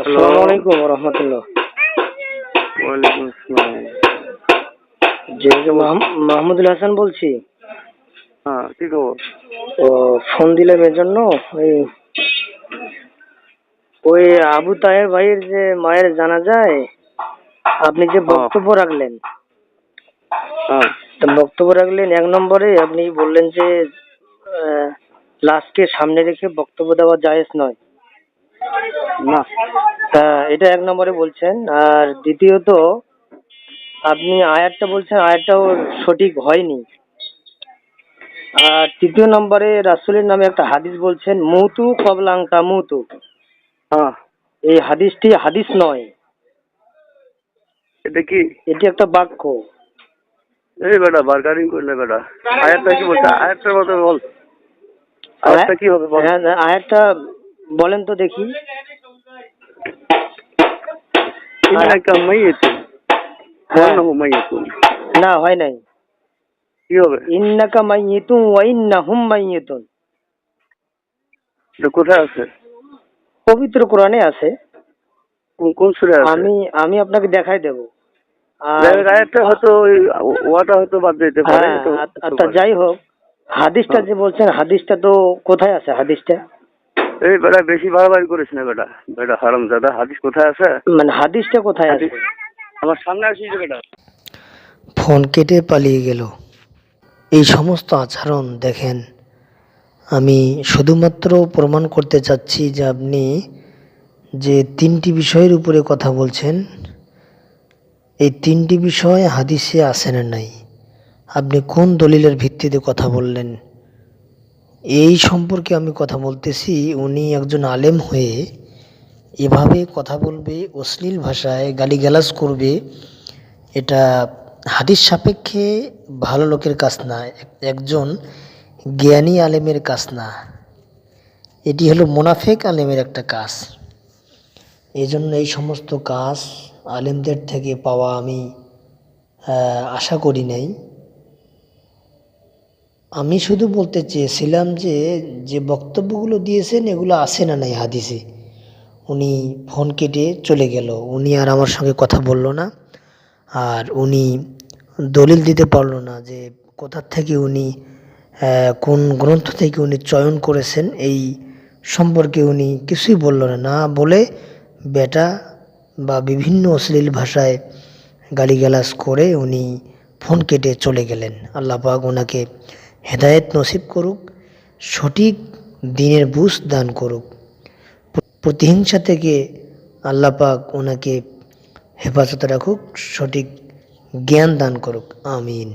আসসালামু আলাইকুম রহমতুল্লাহ। ওয়ালাইকুম আসসালাম। জি জি, মাহমুদুল হাসান বলছি। হ্যাঁ কি খবর? ও ফোন দিলাম এর জন্য ওই ওই আবু তাহের ভাইয়ের যে মায়ের জানা যায় আপনি যে বক্তব্য রাখলেন। হ্যাঁ। তা বক্তব্য রাখলেন এক নম্বরে আপনি বললেন যে লাশকে সামনে রেখে বক্তব্য দেওয়া জায়েজ নয়। না। এটা এক নম্বরে বলছেন। আর দ্বিতীয়ত আপনি আয়াতটা বলছেন আয়াতটাও সঠিক হয়নি। আর তৃতীয় নম্বরে রাসূলের নামে একটা হাদিস বলছেন মুতু কবলাঙ্কা মুতু। হ্যাঁ এই হাদিসটি হাদিস নয়। এটা কি? এটি একটা বাক্য। এই বেটা বার্গারিং করলে বেটা। আয়াতটা কি বলছে? আয়াতটার মতো বল। আয়াতটা কি হবে হ্যাঁ হ্যাঁ, আয়াতটা বলেন তো দেখি। ইন্নাকা মাইয়াতুন হ্যাঁ। ওয়ান্নাহু মাইয়াতুন না হয় নাই। কি হবে? ইন্নাকা মাইয়িতুন ওয়া ইন্নাহুম মাইয়িতুন। এটা কোথায় আছে? পবিত্র কোরআনে আছে। কোন কোন সুরে আছে? আমি আমি আপনাকে দেখাই দেব। আয়াতটা হয়তো ওয়াটা হয়তো বাদ দিতে পারে হ্যাঁ আচ্ছা যাই হোক হাদিসটা যে বলছেন হাদিসটা তো কোথায় আছে হাদিসটা? এই বেটা বেশি বাড়াবাড়ি করিস না বেটা। বেটা হারাম দাদা হাদিস কোথায় আছে? মানে হাদিসটা কোথায় আছে? আমার সামনে আসিস বেটা। ফোন কেটে পালিয়ে গেল। এই সমস্ত আচরণ দেখেন আমি শুধুমাত্র প্রমাণ করতে চাচ্ছি যে আপনি যে তিনটি বিষয়ের উপরে কথা বলছেন এই তিনটি বিষয় হাদিসে আসে না নাই। আপনি কোন দলিলের ভিত্তিতে কথা বললেন? এই সম্পর্কে আমি কথা বলতেছি। উনি একজন আলেম হয়ে এভাবে কথা বলবে, অশ্লীল ভাষায় গালিগালাজ করবে, এটা হাদিস সাপেক্ষে ভালো লোকের কাজ না, এক- একজন জ্ঞানী আলেমের কাজ না। এটি হলো মোনাফেক আলেমের একটা কাজ। এই জন্য এই সমস্ত কাজ আলেমদের থেকে পাওয়া আমি আশা করি নাই। আমি শুধু বলতে চেয়েছিলাম যে যে বক্তব্যগুলো দিয়েছেন, এগুলো আসে না নাই হাদিসে। উনি ফোন কেটে চলে গেল। উনি আর আমার সঙ্গে কথা বলল না। আর উনি দলিল দিতে পারল না যে কোথার থেকে উনি কোন গ্রন্থ থেকে উনি চয়ন করেছেন, এই সম্পর্কে উনি কিছুই বলল না। না বলে বেটা বা বিভিন্ন অশ্লীল ভাষায় গালিগালাজ করে উনি ফোন কেটে চলে গেলেন। আল্লাহ পাক ওনাকে হেদায়েত নসিব করুক, সঠিক দিনের বুঝ দান করুক। প্রতিহিংসা থেকে আল্লাপাক ওনাকে হেফাজতে রাখুক, সঠিক জ্ঞান দান করুক। আমিন।